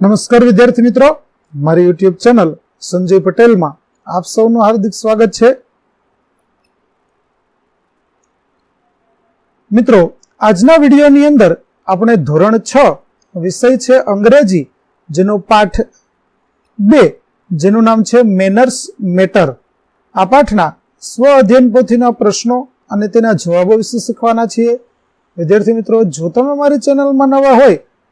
નમસ્કાર વિદ્યાર્થી મિત્રો. મારી યુટ્યુબ ચેનલ સંજય પટેલમાં આપ સૌનું હાર્દિક સ્વાગત છે. મિત્રો, આજના વિડીયોની અંદર આપણે ધોરણ છ વિષય છે અંગ્રેજી, જેનો પાઠ બે, જેનું નામ છે મેનર્સ મેટર. આ પાઠના સ્વ અધ્યયન પોથીના પ્રશ્નો અને તેના જવાબો વિશે શીખવાના છીએ. વિદ્યાર્થી મિત્રો, જો તમે મારી ચેનલમાં નવા હોય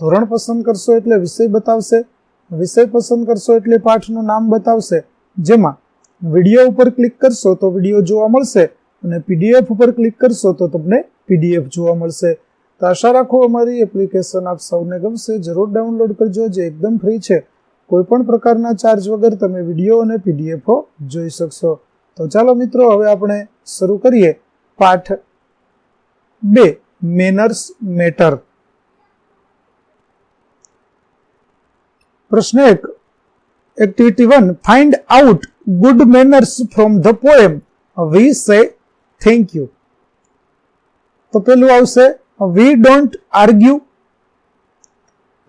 ધોરણ પસંદ કરશો એટલે વિષય બતાવશે, વિષય પસંદ કરશો એટલે પાઠનું નામ બતાવશે. જેમાં વીડિયો ઉપર ક્લિક કરશો તો વીડિયો જોવા મળશે અને પીડીએફ ઉપર ક્લિક કરશો તો તમને પીડીએફ જોવા મળશે. તો આશા રાખો અમારી એપ્લિકેશન આપ સૌને ગમશે. જરૂર ડાઉનલોડ કરજો, જે એકદમ ફ્રી છે. કોઈ પણ પ્રકારના ચાર્જ વગર તમે વીડિયો અને પીડીએફો જોઈ શકશો. તો ચાલો મિત્રો, હવે આપણે શરૂ કરીએ. પાઠ બે, મેનર્સ મેટર. પ્રશ્ન એક. Activity one find out good manners from the poem we say thank you તો પેલું આવશે we don't argue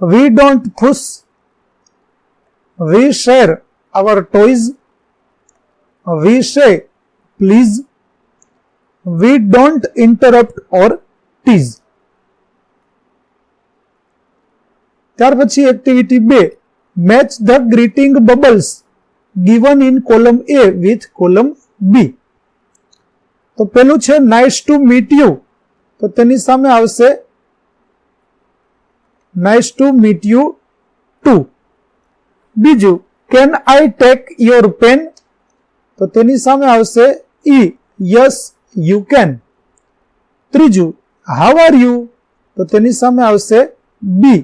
we don't fuss we share our toys we say please we don't interrupt or tease ત્યાર પછી activity બે. Match the greeting bubbles given in column A with column B. તો પેલું છે nice to meet you તો તેની સામે આવશે nice to meet you too બીજું can I take your pen તો તેની સામે આવશે ઈ યસ યુ કેન ત્રીજું હાવ આર યુ તો તેની સામે આવશે બી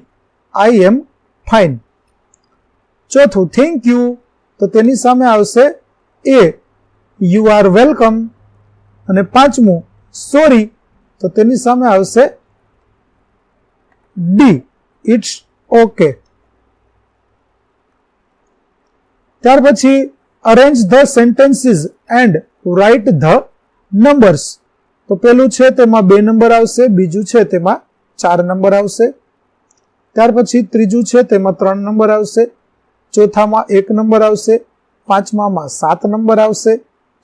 આઈ એમ ફાઇન ચોથું થેન્ક યુ તો તેની સામે આવશે એ યુ આર વેલકમ અને પાંચમું સોરી તો તેની સામે આવશે ડી ઇટ્સ ઓકે ત્યાર પછી arrange the sentences and write the numbers તો પેલું છે, તેમાં બે નંબર આવશે, બીજું છે, તેમાં ચાર નંબર આવશે. ત્યાર પછી, ત્રીજું છે, તેમાં ત્રણ નંબર આવશે. ચોથામાં એક નંબર આવશે, પાંચમામાં સાત નંબર આવશે,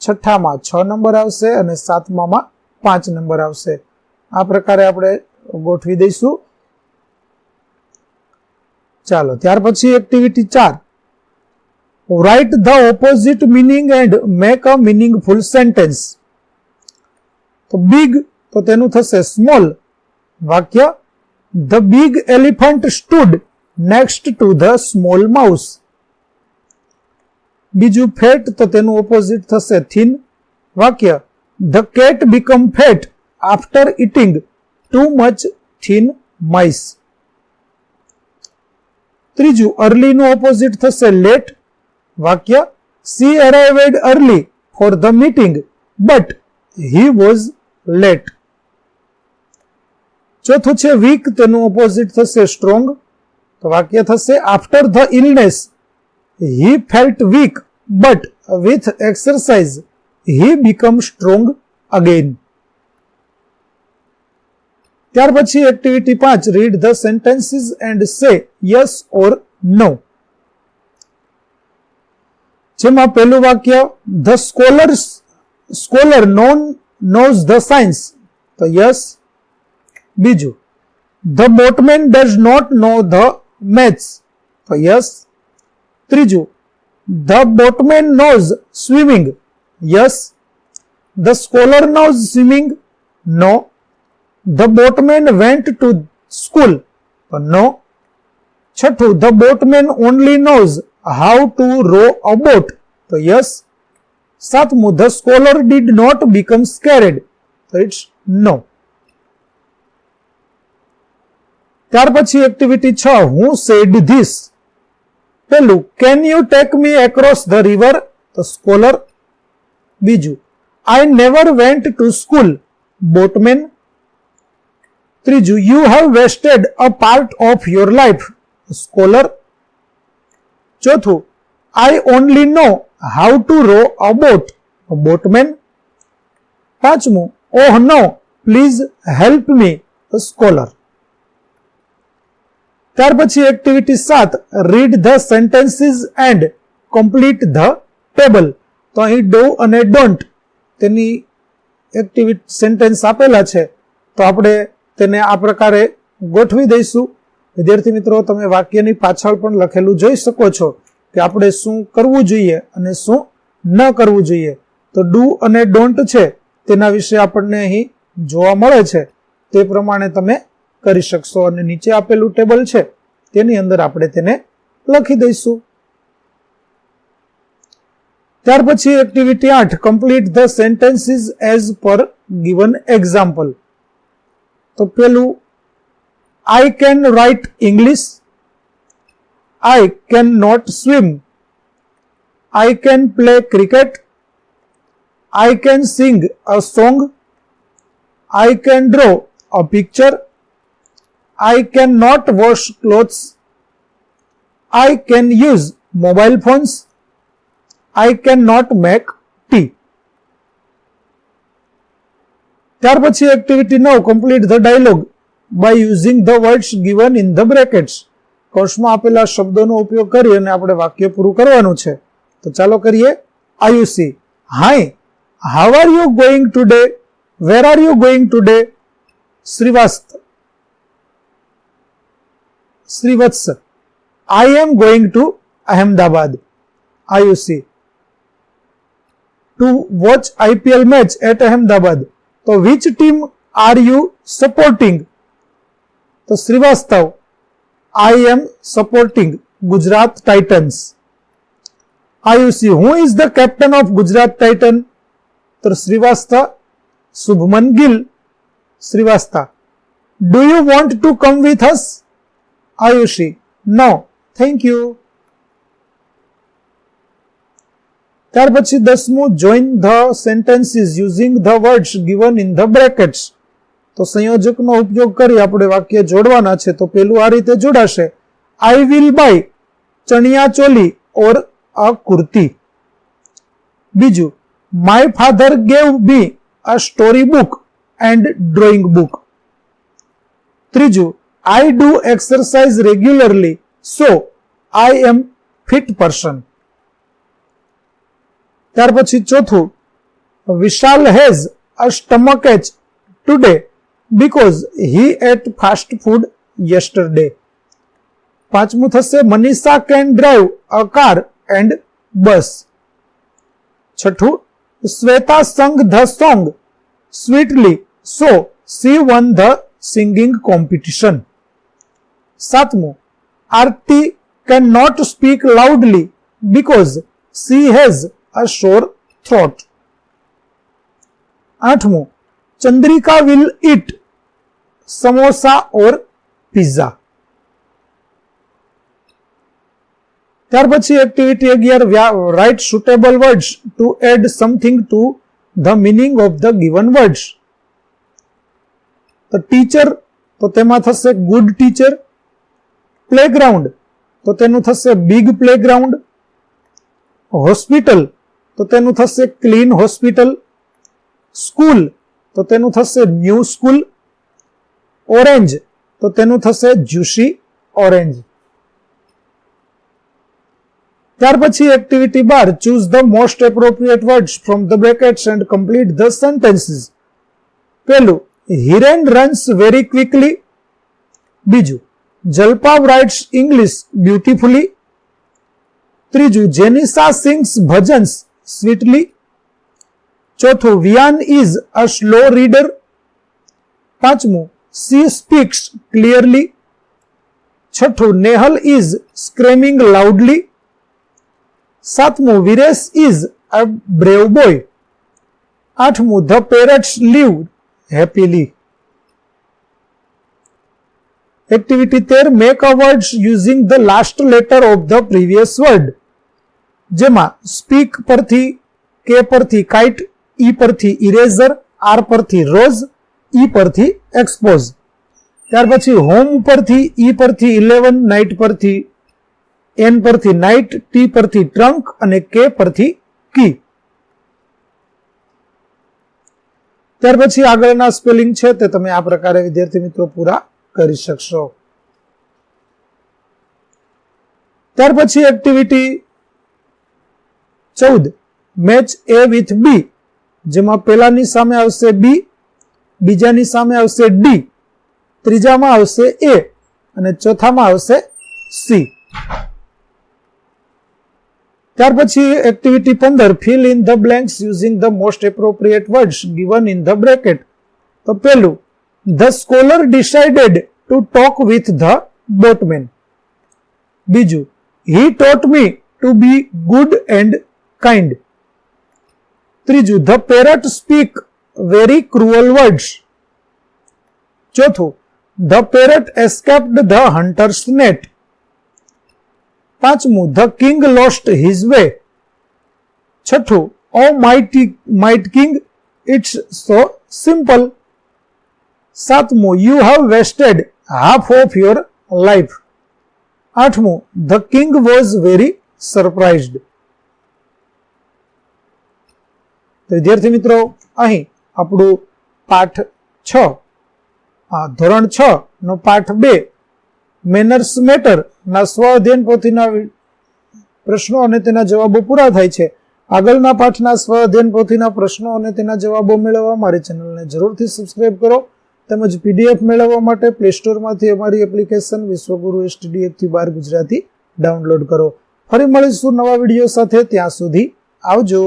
છઠ્ઠામાં છ નંબર આવશે અને સાતમામાં પાંચ નંબર આવશે. આ પ્રકારે આપણે ગોઠવી દઈશું. ચાલો, ત્યાર પછી એક્ટિવિટી ચાર. Write the opposite meaning and make a meaningful sentence તો બિગ તો તેનું થશે સ્મોલ વાક્ય the big elephant stood next to the small mouse બીજું ફેટ તો તેનું ઓપોઝિટ થશે. થીન વાક્ય. The cat become fat after eating too much thin mice ત્રીજું અર્લીનું ઓપોઝિટ થશે. લેટ વાક્ય. She arrived early for the meeting but he was late ચોથું છે વીક તેનું ઓપોઝિટ થશે. સ્ટ્રોંગ તો વાક્ય થશે after the illness he felt weak but with exercise he become strong again ત્યાર પછી એક્ટિવિટી પાંચ read the sentences and say yes or no જેમાં પહેલું વાક્ય the scholars scholar known knows the science તો યસ બીજું the boatman does not know the maths તો yes ત્રીજું the boatman knows swimming yes the scholar knows swimming no the boatman went to school no છઠ્ઠું the boatman only knows how to row a boat તો yes સાતમું the scholar did not become scared તો it's no ત્યાર પછી activity છ, હું said this પેલું can you take me across the river તો સ્કોલર બીજું I never went to school boatman ત્રીજું you have wasted a part of your life scholar ચોથું I only know how to row a boat boatman પાંચમું ઓહ no please help me scholar ત્યાર પછી activity સાત read the sentences and complete the table તો અહીં do અને don't તેની activity sentence આપેલા છે. તો આપણે તેને આ પ્રકારે ગોઠવી દઈશું. વિદ્યાર્થી મિત્રો, તમે વાક્યની પાછળ પણ લખેલું જોઈ શકો છો કે આપણે શું કરવું જોઈએ અને શું ન કરવું જોઈએ. તો ડુ અને ડોન્ટ છે, તેના વિશે આપણને અહીં જોવા મળે છે. તે પ્રમાણે તમે કરી શકશો. અને નીચે આપેલું ટેબલ છે, તેની અંદર આપણે તેને લખી દઈશું. ત્યાર પછી એક્ટિવિટી આઠ complete the sentences as per given example તો પેલું I can write English I can not swim I can play cricket I can sing a song I can draw a picture I cannot wash clothes. I can use mobile phones. I cannot make tea. ત્યાર પછી activity નવ complete the dialogue by using the words given in the brackets કોર્સમાં આપેલા શબ્દોનો ઉપયોગ કરી અને આપણે વાક્ય પૂરું કરવાનું છે તો ચાલો કરીએ Ayushi hi how are you going today where are you going today Srivats Srivats, I am going to Ahmedabad, IUC, to watch IPL match at Ahmedabad. So, which team are you supporting? So, Srivastav, I am supporting Gujarat Titans. IUC, who is the captain of Gujarat Titan? So, Srivastava, Subman Gill, Srivastava. Do you want to come with us? Ayushi, no thank you ત્યાર પછી દસમું join the sentences using the words given in the brackets તો સંયોજકનો ઉપયોગ કરી આપણે વાક્ય જોડવાના છે તો પેલું આ રીતે જોડાશે. I will buy chaniya choli or a kurti. બીજું my father gave be a story book and drawing book ત્રીજું I do exercise regularly, so I am fit person. ત્યાર પછી ચોથું Vishal has a stomach ache today because he ate fast food yesterday પાંચમું થશે Manisha can drive a car and bus છઠ્ઠું Shweta sang the song sweetly so she won the singing competition સાતમું Aarti can not speak loudly because she has a sore throat આઠમું Chandrika will eat samosa or pizza ત્યાર પછી activity અગિયાર write suitable words to add something to the meaning of the given words તો teacher તો તેમાં થશે good teacher playground. તો તેનું થશે બિગ પ્લેગ્રાઉન્ડ. હોસ્પિટલ. તો તેનું થશે ક્લીન હોસ્પિટલ. સ્કૂલ. તો તેનું થશે ન્યૂ સ્કૂલ ઓરેન્જ. તો તેનું થશે જ્યુસી ઓરેન્જ. ત્યાર પછી activity bar. Choose the most appropriate words from the brackets and complete the sentences પેલું હિરેન રન્સ વેરી ક્વિકલી બીજું જલપાવ રાઇટ્સ ઇંગ્લિશ બ્યુટીફુલી ત્રીજું, જેનિસા સિંગ્સ ભજન્સ સ્વીટલી. ચોથું, Viyan is a slow reader. પાંચમું સી સ્પીક્સ ક્લિયરલી. છઠ્ઠું, Nehal is screaming loudly. સાતમું, Viresh is a brave boy. આઠમું, the parrots live happily. Activity તેર make a words using the last letter of the previous word જેમાં speak પરથી K પરથી kite E પરથી eraser R પરથી rose E પરથી expose ત્યાર પછી હોમ પરથી ઈ પરથી ઇલેવન નાઇટ પરથી એન પરથી નાઇટ ટી પરથી ટ્રંક અને કે પરથી કી ત્યાર પછી આગળના સ્પેલિંગ છે તે તમે આ પ્રકારે વિદ્યાર્થી મિત્રો પૂરા કરી શકશો. ત્યાર પછી એક્ટિવિટી ચૌદ. મેચ એ વિથ બી જેમાં પહેલાની સામે આવશે બી બીજાની સામે આવશે ડી ત્રીજામાં આવશે એ અને ચોથામાં આવશે સી ત્યાર પછી એક્ટિવિટી પંદર fill in the blanks using the most appropriate words given in the bracket તો પેલું the scholar decided to talk with the boatman બીજું he taught me to be good and kind ત્રીજું the parrot speak very cruel words ચોથું the parrot escaped the hunters net પાંચમું the king lost his way છઠ્ઠું oh mighty might king it's so simple સાતમું you have wasted half of your life આઠમું the king was very surprised વિદ્યાર્થી મિત્રો, અહીં આપણું પાઠ છ ધોરણ છ નો પાઠ બે મેનર્સ મેટર ના સ્વ અધ્યયન પોથીના પ્રશ્નો અને તેના જવાબો પૂરા થાય છે. આગળના પાઠના સ્વ અધ્યયન પોથીના પ્રશ્નો અને તેના જવાબો મેળવવા મારી ચેનલને જરૂરથી સબસ્ક્રાઇબ કરો. તેમજ પીડીએફ મેળવવા માટે પ્લે સ્ટોરમાંથી અમારી એપ્લિકેશન વિશ્વગુરુ એસટીડીએફથી બાર ગુજરાતી ડાઉનલોડ કરો. ફરી મળીશું નવા વીડિયો સાથે ત્યાં સુધી આવજો.